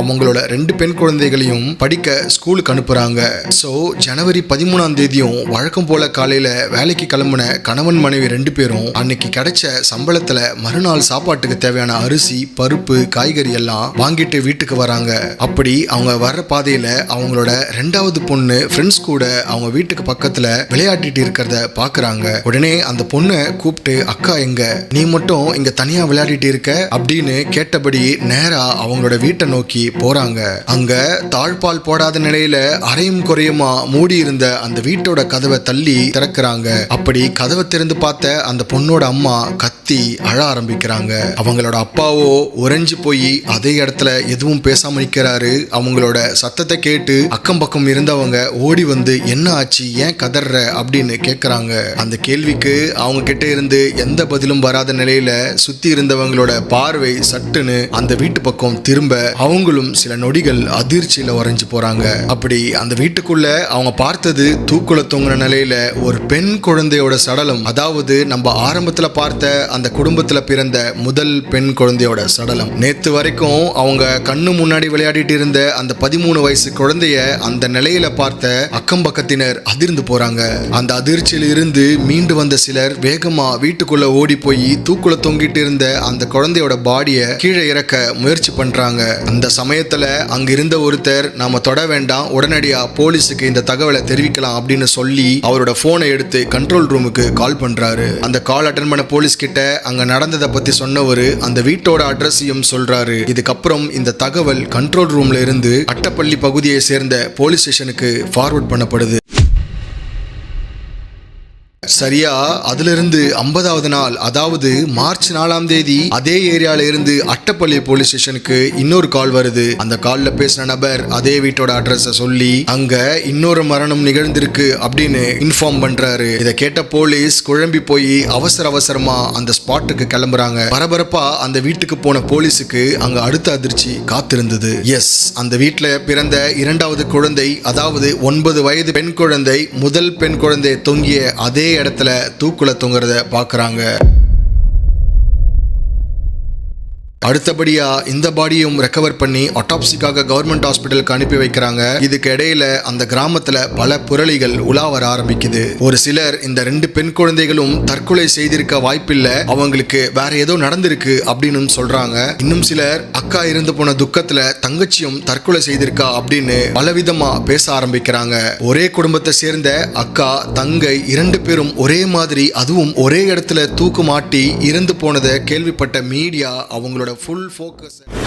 அவங்களோட ரெண்டு பெண் குழந்தைகளையும் படிக்க ஸ்கூலுக்கு அனுப்புறாங்க. ஸோ ஜனவரி பதிமூணாம் தேதியும் வழக்கம் போல காலையில வேலைக்கு கிளம்புன கணவன் மனைவி ரெண்டு பேரும் அன்னைக்கு கிடைச்ச சம்பளத்துல மறுநாள் சாப்பாட்டுக்கு தேவையான அரிசி பருப்பு காய்கறி எல்லாம் வாங்கிட்டு வீட்டுக்கு வராங்க. அப்படி அவங்க வர்ற பாதையில அவங்களோட ரெண்டாவது பொண்ணு ஃப்ரெண்ட்ஸ் கூட அவங்க வீட்டுக்கு பக்கத்துல விளையாடிட்டு இருக்கிறத பாக்குறாங்க. உடனே அந்த பொண்ணை கூப்பிட்டு அக்கா எங்க? நீ மட்டும் இங்க தனியா விளையாடிட்டு இருக்க? அப்படின்னு கேட்டபடி நேரா அவங்களோட வீட்டை நோக்கி போறாங்க. அங்க தாழ்பால் போடாத நிலையில அரையும் குறையுமா மூடி இருந்த அந்த வீட்டோட கதவை தள்ளி திறக்கிறாங்க. அப்படி கதவை திறந்து பார்த்த அந்த பொண்ணோட அம்மா கத்தி அழ ஆரம்பிக்கிறாங்க. அவங்களோட அப்பாவோ உறைஞ்சு போய் அதே இடத்துல எதுவும் பேசாம நிக்கிறாரு. அவங்களோட சத்தத்தை கேட்டு அக்கம் பக்கம் இருந்தவங்க ஓடி வந்து என்ன ஆச்சு? ஏன் கதற அப்படின்னு கேட்குறாங்க அந்த கேள்விக்கு அவங்க கிட்ட இருந்து எந்த பதிலும் வராத நிலையில சுத்தி இருந்தவங்களோட பார்வை சட்டுன்னு அந்த வீட்டு பக்கம் திரும்ப அவங்களும் சில நொடிகள் அதிர்ச்சியில உறைஞ்சு போறாங்க. அப்படி அந்த வீட்டுக்குள்ள அவங்க பார்த்தது தூக்குல தொங்குன நிலையில ஒரு பெண் குழந்தையோட சடலம். அதாவது நம்ம ஆரம்பத்துல பார்த்த அந்த அந்த குடும்பத்தில் பிறந்த முதல் பெண் குழந்தையோட சடலம். நேற்று வரைக்கும் அவங்க கண்ணு முன்னாடி விளையாடிட்டு இருந்த அந்த பதிமூணு வயசு குழந்தைய அந்த நிலையில பார்த்த அக்கம் பக்கத்தினர் அதிர்ந்து போறாங்க. அந்த அதிர்ச்சியில் இருந்து மீண்டு வந்த சிலர் வேகமா வீட்டுக்குள்ள ஓடி போய் தூக்குல தொங்கிட்டு இருந்த அந்த குழந்தையோட பாடிய கீழே இறக்க முயற்சி பண்றாங்க. அந்த சமயத்துல அங்க இருந்த ஒருத்தர் நாம தொட வேண்டாம் உடனடியா போலீஸுக்கு இந்த தகவலை தெரிவிக்கலாம் அப்படின்னு சொல்லி அவரோட போனை எடுத்து கண்ட்ரோல் ரூமுக்கு கால் பண்றாரு. அந்த கால் அட்டன் பண்ண போலீஸ் கிட்ட அங்க நடந்ததை பத்தி சொன்னவர் அந்த வீட்டோட அட்ரஸையும் சொல்றாரு. இதுக்கப்புறம் இந்த தகவல் கண்ட்ரோல் ரூம்ல இருந்து அட்டப்பள்ளி பகுதியை சேர்ந்த போலீஸ் ஸ்டேஷனுக்கு ஃபார்வர்ட் பண்ணப்படுது. சரியா? அதிலிருந்து ஐம்பதாவது நாள் அதாவது மார்ச் நாலாம் தேதி அதே ஏரியால இருந்து அட்டப்பள்ளி போலீஸ் ஸ்டேஷனுக்கு இன்னொரு கால் வருது. அந்த கால்ல பேசின நபர் அதே வீட்டோட அட்ரஸ சொல்லி அங்க இன்னொரு மரணம் நிகழ்ந்திருக்கு அப்படின்னு இன்ஃபார்ம் பண்றாரு. இதை கேட்ட போலீஸ் குழம்பி போய் அவசர அவசரமா அந்த ஸ்பாட்டுக்கு கிளம்புறாங்க. பரபரப்பா அந்த வீட்டுக்கு போன போலீஸுக்கு அங்க அடுத்த அதிர்ச்சி காத்திருந்தது. எஸ் அந்த வீட்டுல பிறந்த இரண்டாவது குழந்தை அதாவது ஒன்பது வயது பெண் குழந்தை முதல் பெண் குழந்தை தொங்கிய அதே இடத்துல தூக்குல தொங்குறத பாக்குறாங்க. அடுத்தபடியா இந்த பாடியும் ரெக்கவர் பண்ணி அட்டாப்சிக்காக கவர்மெண்ட் ஹாஸ்பிட்டலுக்கு அனுப்பி வைக்கிறாங்க. இதுக்கு இடையில அந்த கிராமத்துல பல புரளிகள் உலா வர ஆரம்பிக்குது. ஒரு சிலர் இந்த ரெண்டு பெண் குழந்தைகளும் தற்கொலை செய்திருக்க வாய்ப்பில்லை. அவங்களுக்கு வேற ஏதோ நடந்திருக்கு அப்படின்னு சொல்றாங்க. இன்னும் சிலர் அக்கா இருந்து போன துக்கத்துல தங்கச்சியும் தற்கொலை செய்திருக்கா அப்படின்னு பலவிதமா பேச ஆரம்பிக்கிறாங்க. ஒரே குடும்பத்தை சேர்ந்த அக்கா தங்கை இரண்டு பேரும் ஒரே மாதிரி அதுவும் ஒரே இடத்துல தூக்கு மாட்டி இறந்து போனதை கேள்விப்பட்ட மீடியா அவங்களோட ஃபுல் ஃபோக்கஸ்